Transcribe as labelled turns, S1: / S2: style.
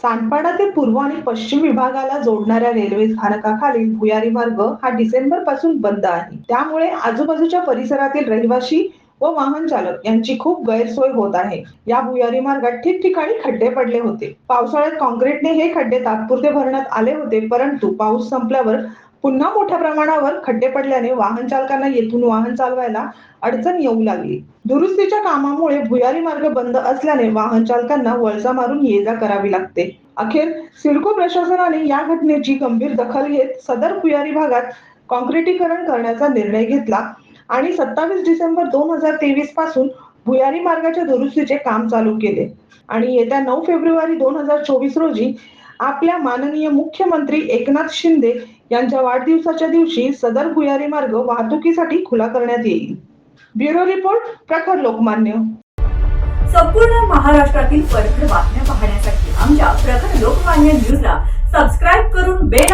S1: सांडपाडा ते पूर्व आणि पश्चिम विभागाला जोडणाऱ्या रेल्वे स्थानकाखालील भुयारी मार्ग हा डिसेंबरपासून बंद आहे. त्यामुळे आजूबाजूच्या परिसरातील रहिवासी व वाहन चालक यांची खूप गैरसोय होत आहे. या भुयारी मार्गात ठिकठिकाणी खड्डे पडले होते. पावसाळ्यात काँक्रीटने हे खड्डे तात्पुरते भरण्यात आले होते परंतु पाऊस संपल्यावर पुन्हा मोठ्या प्रमाणावर खड्डे पडल्याने वाहन चालकांना येथून वाहन चालवायला अडचण येऊ लागली. दुरुस्तीच्या कामामुळे भुयारी मार्ग बंद असल्याने वाहन चालकांना वळसा मारून ये जा करावी लागते. अखेर सिडको प्रशासनाने या घटनेची गंभीर दखल घेत सदर भुयारी भागात कॉन्क्रिटीकरण करण्याचा निर्णय घेतला आणि सत्तावीस डिसेंबर दोन हजार तेवीसपासून भुयारी मार्गाच्या दुरुस्तीचे काम चालू केले. आणि येत्या नऊ फेब्रुवारी दोन हजार चोवीस रोजी आपल्या माननीय मुख्यमंत्री एकनाथ शिंदे यांच्या वाढदिवसाच्या दिवशी सदर भुयारी मार्ग वाहतुकीसाठी खुला करण्यात येईल. ब्युरो रिपोर्ट प्रखर लोकमान्य.
S2: संपूर्ण महाराष्ट्रातील परखड बातम्या पाहण्यासाठी आमच्या प्रखर लोकमान्य न्यूजला सबस्क्राईब करून बेल